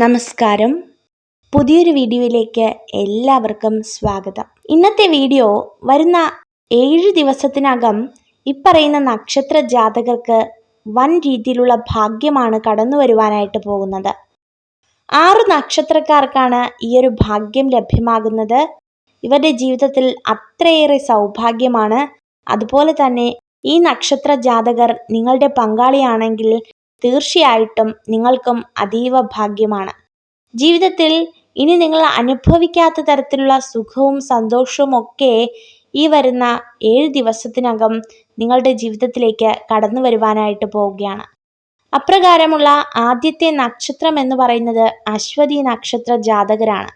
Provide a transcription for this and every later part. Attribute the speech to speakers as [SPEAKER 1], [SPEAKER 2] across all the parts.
[SPEAKER 1] നമസ്കാരം. പുതിയൊരു വീഡിയോയിലേക്ക് എല്ലാവർക്കും സ്വാഗതം. ഇന്നത്തെ വീഡിയോ വരുന്ന ഏഴ് ദിവസത്തിനകം ഇപ്പറയുന്ന നക്ഷത്ര ജാതകർക്ക് വൻ രീതിയിലുള്ള ഭാഗ്യമാണ് കടന്നു വരുവാനായിട്ട് പോകുന്നത്. ആറ് നക്ഷത്രക്കാർക്കാണ് ഈ ഒരു ഭാഗ്യം ലഭ്യമാകുന്നത്. ഇവരുടെ ജീവിതത്തിൽ അത്രയേറെ സൗഭാഗ്യമാണ്. അതുപോലെ തന്നെ ഈ നക്ഷത്ര ജാതകർ നിങ്ങളുടെ പങ്കാളിയാണെങ്കിൽ തീർച്ചയായിട്ടും നിങ്ങൾക്കും അതീവ ഭാഗ്യമാണ്. ജീവിതത്തിൽ ഇനി നിങ്ങൾ അനുഭവിക്കാത്ത തരത്തിലുള്ള സുഖവും സന്തോഷവും ഒക്കെ ഈ വരുന്ന ഏഴ് ദിവസത്തിനകം നിങ്ങളുടെ ജീവിതത്തിലേക്ക് കടന്നു വരുവാനായിട്ട് പോവുകയാണ്. അപ്രകാരമുള്ള ആദ്യത്തെ നക്ഷത്രം എന്ന് പറയുന്നത് അശ്വതി നക്ഷത്ര ജാതകരാണ്.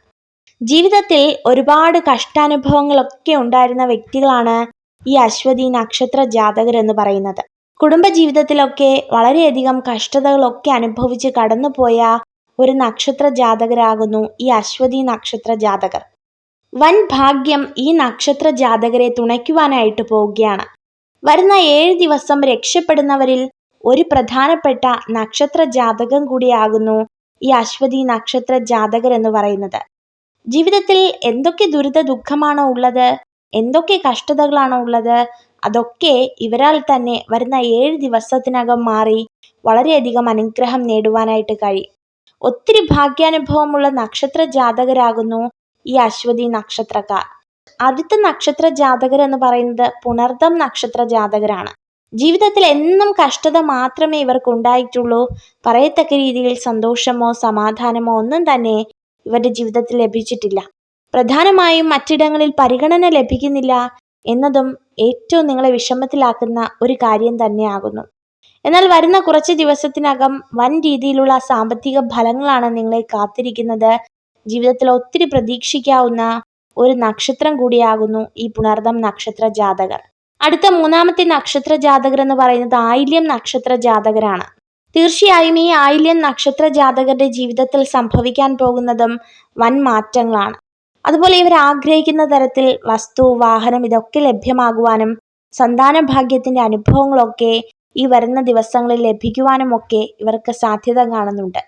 [SPEAKER 1] ജീവിതത്തിൽ ഒരുപാട് കഷ്ടാനുഭവങ്ങളൊക്കെ ഉണ്ടായിരുന്ന വ്യക്തികളാണ് ഈ അശ്വതി നക്ഷത്ര ജാതകർ എന്ന് പറയുന്നത്. കുടുംബജീവിതത്തിലൊക്കെ വളരെയധികം കഷ്ടതകളൊക്കെ അനുഭവിച്ച് കടന്നുപോയ ഒരു നക്ഷത്ര ജാതകരാകുന്നു ഈ അശ്വതി നക്ഷത്ര ജാതകർ വൻ ഭാഗ്യം ഈ നക്ഷത്ര ജാതകരെ തുണയ്ക്കുവാനായിട്ട് പോവുകയാണ്. വരുന്ന ഏഴ് ദിവസം രക്ഷപ്പെടുന്നവരിൽ ഒരു പ്രധാനപ്പെട്ട നക്ഷത്ര ജാതകം കൂടിയാകുന്നു ഈ അശ്വതി നക്ഷത്ര ജാതകർ എന്ന് പറയുന്നത്. ജീവിതത്തിൽ എന്തൊക്കെ ദുരിത ദുഃഖമാണോ ഉള്ളത്? എന്തൊക്കെ കഷ്ടതകളാണോ ഉള്ളത്? അതൊക്കെ ഇവരാൽ തന്നെ വരുന്ന ഏഴ് ദിവസത്തിനകം മാറി വളരെയധികം അനുഗ്രഹം നേടുവാനായിട്ട് കഴിയും ഒത്തിരി ഭാഗ്യാനുഭവമുള്ള നക്ഷത്ര ജാതകരാകുന്നു ഈ അശ്വതി നക്ഷത്രക്കാർ. അടുത്ത നക്ഷത്ര ജാതകർ എന്ന് പറയുന്നത് പുണർദം നക്ഷത്ര ജാതകരാണ്. ജീവിതത്തിൽ എന്നും കഷ്ടത മാത്രമേ ഇവർക്ക് ഉണ്ടായിട്ടുള്ളൂ പറയത്തക്ക രീതിയിൽ സന്തോഷമോ സമാധാനമോ ഒന്നും തന്നെ ഇവരുടെ ജീവിതത്തിൽ ലഭിച്ചിട്ടില്ല. പ്രധാനമായും മറ്റിടങ്ങളിൽ പരിഗണന ലഭിക്കുന്നില്ല എന്നതും ഏറ്റവും നിങ്ങളെ വിഷമത്തിലാക്കുന്ന ഒരു കാര്യം തന്നെയാകുന്നു. എന്നാൽ വരുന്ന കുറച്ച് ദിവസത്തിനകം വൻ രീതിയിലുള്ള സാമ്പത്തിക ഫലങ്ങളാണ് നിങ്ങളെ കാത്തിരിക്കുന്നത്. ജീവിതത്തിൽ ഒത്തിരി പ്രതീക്ഷിക്കാവുന്ന ഒരു നക്ഷത്രം കൂടിയാകുന്നു ഈ പുണർദം നക്ഷത്ര ജാതകർ. അടുത്ത മൂന്നാമത്തെ നക്ഷത്ര ജാതകർ എന്ന് പറയുന്നത് ആയില്യം നക്ഷത്ര ജാതകരാണ്. തീർച്ചയായും ഈ ആയില്യം നക്ഷത്ര ജാതകരുടെ ജീവിതത്തിൽ സംഭവിക്കാൻ പോകുന്നതും വൻ മാറ്റങ്ങളാണ്. അതുപോലെ ഇവർ ആഗ്രഹിക്കുന്ന തരത്തിൽ വസ്തു വാഹനം ഇതൊക്കെ ലഭ്യമാകുവാനും സന്താന ഭാഗ്യത്തിന്റെ അനുഭവങ്ങളൊക്കെ ഈ വരുന്ന ദിവസങ്ങളിൽ ലഭിക്കുവാനും ഒക്കെ ഇവർക്ക് സാധ്യത കാണുന്നുണ്ട്.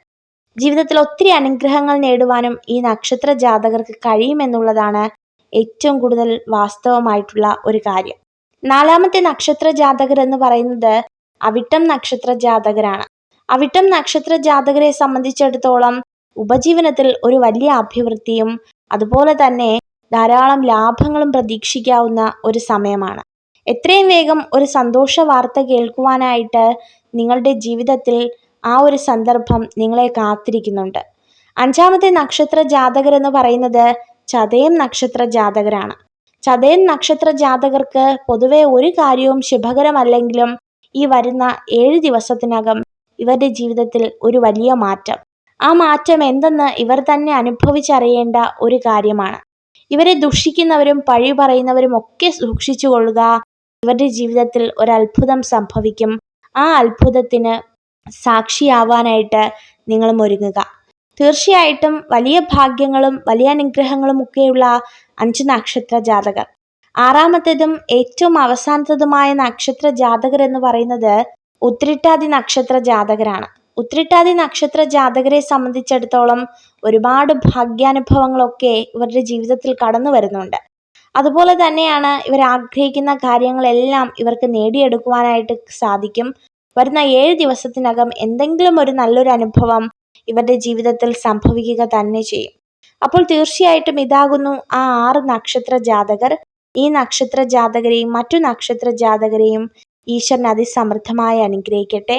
[SPEAKER 1] ജീവിതത്തിൽ ഒത്തിരി അനുഗ്രഹങ്ങൾ നേടുവാനും ഈ നക്ഷത്ര ജാതകർക്ക് കഴിയുമെന്നുള്ളതാണ് ഏറ്റവും കൂടുതൽ വാസ്തവമായിട്ടുള്ള ഒരു കാര്യം. നാലാമത്തെ നക്ഷത്ര ജാതകർ എന്ന് പറയുന്നത് അവിട്ടം നക്ഷത്ര ജാതകരാണ്. അവിട്ടം നക്ഷത്ര ജാതകരെ സംബന്ധിച്ചിടത്തോളം ഉപജീവനത്തിൽ ഒരു വലിയ അഭിവൃദ്ധിയും അതുപോലെ തന്നെ ധാരാളം ലാഭങ്ങളും പ്രതീക്ഷിക്കാവുന്ന ഒരു സമയമാണ്. എത്രയും വേഗം ഒരു സന്തോഷ വാർത്ത കേൾക്കുവാനായിട്ട് നിങ്ങളുടെ ജീവിതത്തിൽ ആ ഒരു സന്ദർഭം നിങ്ങളെ കാത്തിരിക്കുന്നുണ്ട്. അഞ്ചാമത്തെ നക്ഷത്ര ജാതകർ എന്ന് പറയുന്നത് ചതയം നക്ഷത്ര ജാതകരാണ്. ചതയം നക്ഷത്ര ജാതകർക്ക് പൊതുവെ ഒരു കാര്യവും ശുഭകരമല്ലെങ്കിലും ഈ വരുന്ന ഏഴ് ദിവസത്തിനകം ഇവരുടെ ജീവിതത്തിൽ ഒരു വലിയ മാറ്റം. ആ മാറ്റം എന്തെന്ന് ഇവർ തന്നെ അനുഭവിച്ചറിയേണ്ട ഒരു കാര്യമാണ്. ഇവരെ ദുഷിക്കുന്നവരും പഴി പറയുന്നവരും ഒക്കെ സൂക്ഷിച്ചു കൊള്ളുക. ഇവരുടെ ജീവിതത്തിൽ ഒരത്ഭുതം സംഭവിക്കും. ആ അത്ഭുതത്തിന് സാക്ഷിയാവാനായിട്ട് നിങ്ങളും ഒരുങ്ങുക. തീർച്ചയായിട്ടും വലിയ ഭാഗ്യങ്ങളും വലിയ അനുഗ്രഹങ്ങളും ഒക്കെയുള്ള അഞ്ച് നക്ഷത്ര ജാതകർ. ആറാമത്തേതും ഏറ്റവും അവസാനത്തതുമായ നക്ഷത്ര ജാതകർ എന്ന് പറയുന്നത് ഉത്രിട്ടാതി നക്ഷത്ര ജാതകരാണ്. ഉത്രിട്ടാതി നക്ഷത്ര ജാതകരെ സംബന്ധിച്ചിടത്തോളം ഒരുപാട് ഭാഗ്യാനുഭവങ്ങളൊക്കെ ഇവരുടെ ജീവിതത്തിൽ കടന്നു വരുന്നുണ്ട്. അതുപോലെ തന്നെയാണ് ഇവർ ആഗ്രഹിക്കുന്ന കാര്യങ്ങളെല്ലാം ഇവർക്ക് നേടിയെടുക്കുവാനായിട്ട് സാധിക്കും. വരുന്ന ഏഴ് ദിവസത്തിനകം എന്തെങ്കിലും ഒരു നല്ലൊരു അനുഭവം ഇവരുടെ ജീവിതത്തിൽ സംഭവിക്കുക തന്നെ ചെയ്യും. അപ്പോൾ തീർച്ചയായിട്ടും ഇതാകുന്നു ആ ആറ് നക്ഷത്ര ജാതകർ ഈ നക്ഷത്ര ജാതകരെയും മറ്റു നക്ഷത്ര ജാതകരെയും ഈശ്വരൻ അതിസമൃദ്ധമായി അനുഗ്രഹിക്കട്ടെ.